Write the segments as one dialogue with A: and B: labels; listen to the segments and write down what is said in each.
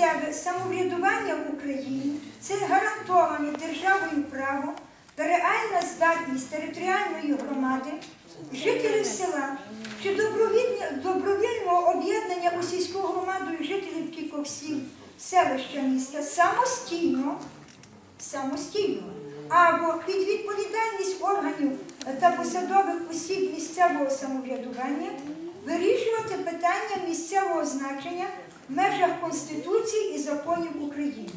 A: місцеве самоврядування в Україні це гарантоване державою право та реальна здатність територіальної громади, жителів села чи добровільного об'єднання у сільську громаду і жителів кількох сіл, селища міста самостійно самостійно або під відповідальність органів та посадових осіб місцевого самоврядування вирішувати питання місцевого значення в межах Конституції і законів України.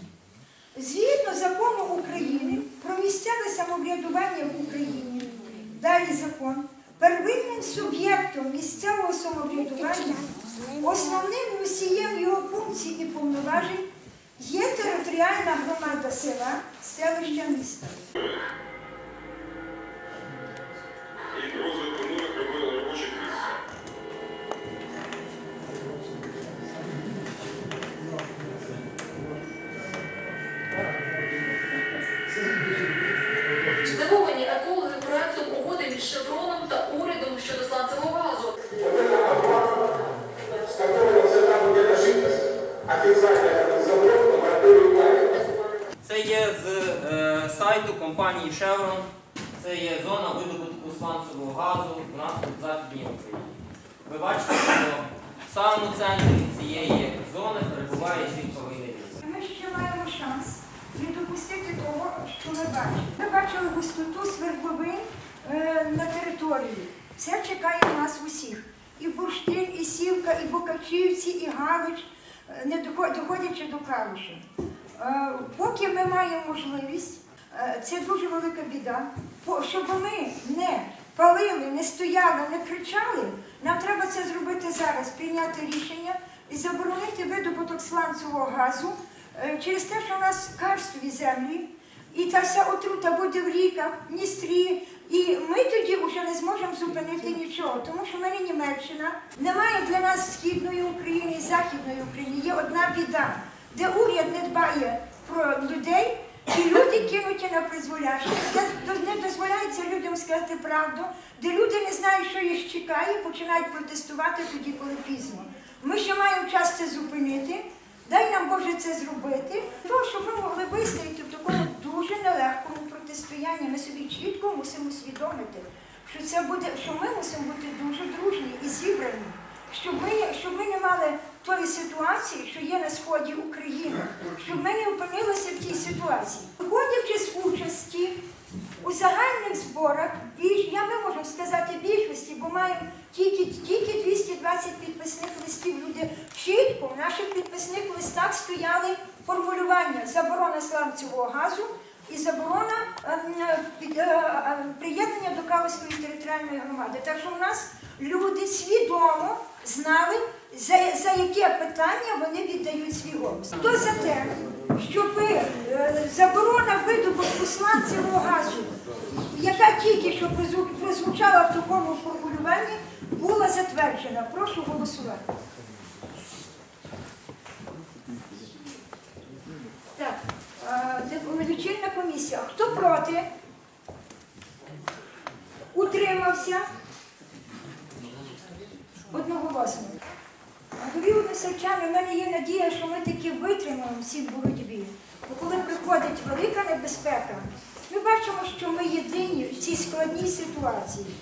A: Згідно закону України про місцеве самоврядування в Україні, далі закон, первинним суб'єктом місцевого самоврядування, основним носієм його функцій і повноважень є територіальна громада села, селища міста.
B: Здивовані екологи проектом угоди між Шевроном та урядом щодо сланцевого газу.
C: Це є з е, сайту компанії Chevron. Це є зона видобутку сланцевого газу у нас тут в Західній Україні. Ви бачите, що в самому центрі цієї зони перебуває світловий рівень.
A: Ми ще маємо шанс не допустити того, що ми бачимо. Ми бачили густоту свердловин е, на території. Це чекає нас усіх. І Бурштин, і Сівка, і Бокачівці, і Галич, е, не доход- доходячи до Калуша. Е, Поки ми маємо можливість, це дуже велика біда, щоб ми не палили, не стояли, не кричали, нам треба це зробити зараз, прийняти рішення і заборонити видобуток сланцевого газу через те, що у нас карстові землі, і та вся отрута буде в ріках, в Дністрі. І ми тоді вже не зможемо зупинити нічого, тому що в мене Німеччина немає для нас східної України і західної України. Є одна біда, де уряд не дбає про людей, і люди кинуті на призволяще, де не дозволяється людям сказати правду, де люди не знають, що їх чекає, починають протестувати тоді, коли пізно. Ми ще маємо час це зупинити. Дай нам Боже це зробити, то щоб ми могли вистояти в такому дуже нелегкому протистоянні. Ми собі чітко мусимо усвідомити, що це буде, що ми мусимо бути дуже дружні і зібрані, щоб ми, щоб ми не мали тої ситуації, що є на сході України, щоб ми не опинилися в тій ситуації. Виходячи з участі у загальних зборах, я ми можемо сказати більшості, бо маємо тільки, тільки 220 підписних листів. Люди чітко в наших підписних листах стояли формулювання заборона сланцевого газу і заборона ем, е, е, приєднання до Калицької територіальної громади. Так що в нас люди свідомо знали, за, за яке питання вони віддають свій голос. Хто за те, щоб е, заборона видобутку сланцевого газу, яка тільки що прозву- прозвучала в такому формулюванні, затверджена. Прошу голосувати. Так, е, лічильна комісія. Хто проти? Утримався? Одноголосно. Дорогі односельчани, в мене є надія, що ми таки витримаємо всі в боротьбі. Бо коли приходить велика небезпека, ми бачимо, що ми єдині в цій складній ситуації.